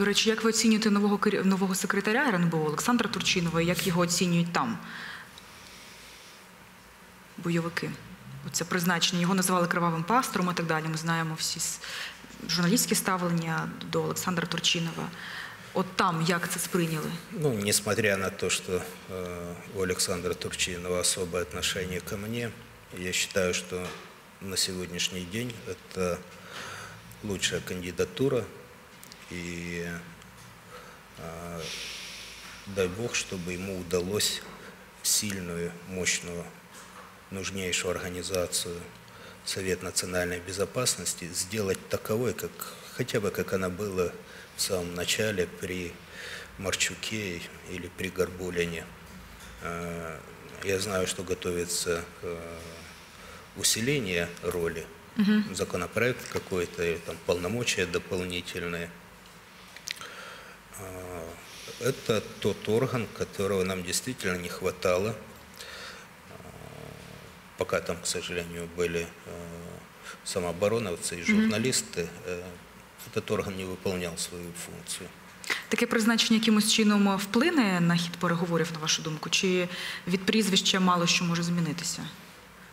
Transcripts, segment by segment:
До речі, як ви оцінюєте нового керів- нового секретаря РНБО Олександра Турчинова? Як його оцінюють там? Бойовики. Оце призначення. Його називали кривавим пастором і так далі. Ми знаємо всі журналістські ставлення до Олександра Турчинова. От там як це сприйняли? Ну, несмотря на то, что э, у Александра Турчинова особое отношение ко мне, я считаю, что на сегодняшний день это лучшая кандидатура. И э, дай Бог, чтобы ему удалось сильную, мощную, нужнейшую организацию Совет национальной безопасности сделать таковой, как хотя бы как она была в самом начале при Марчуке или при Горбулине. Э, Я знаю, что готовится э, усиление роли, законопроект какой-то, там полномочия дополнительные. Э, Это тот орган, которого нам действительно не хватало пока там, к сожалению, были э, самообороновцы и журналисты, э, этот орган не выполнял свою функцию. Таке призначення якимось чином вплине на хід переговорів, на вашу думку? Чи від прізвища мало що може змінитися?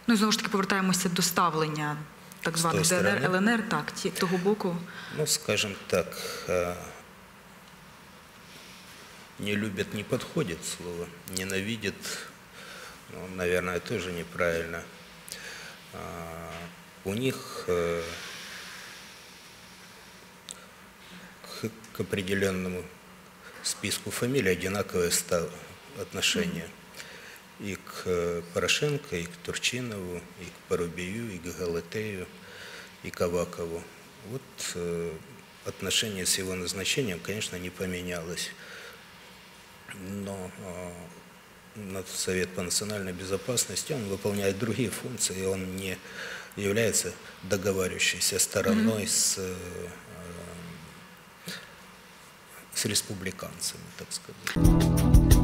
Ну і знову ж таки повертаємося до ставлення так З званих тої ДНР, сторони? ЛНР, так, ті, того боку. Ну, скажем так, э, не любят, не подходит слово, ненавидят, ну, наверное, тоже неправильно. А, У них э, к, к определенному списку фамилий одинаковое ста- отношение. И к э, Порошенко, и к Турчинову, и к Порубию, и к Галатею, и к Авакову. Вот э, отношение с его назначением, конечно, не поменялось. Но над Совет по национальной безопасности, он выполняет другие функции, он не является договаривающейся стороной с, э, э, с республиканцами, так сказать.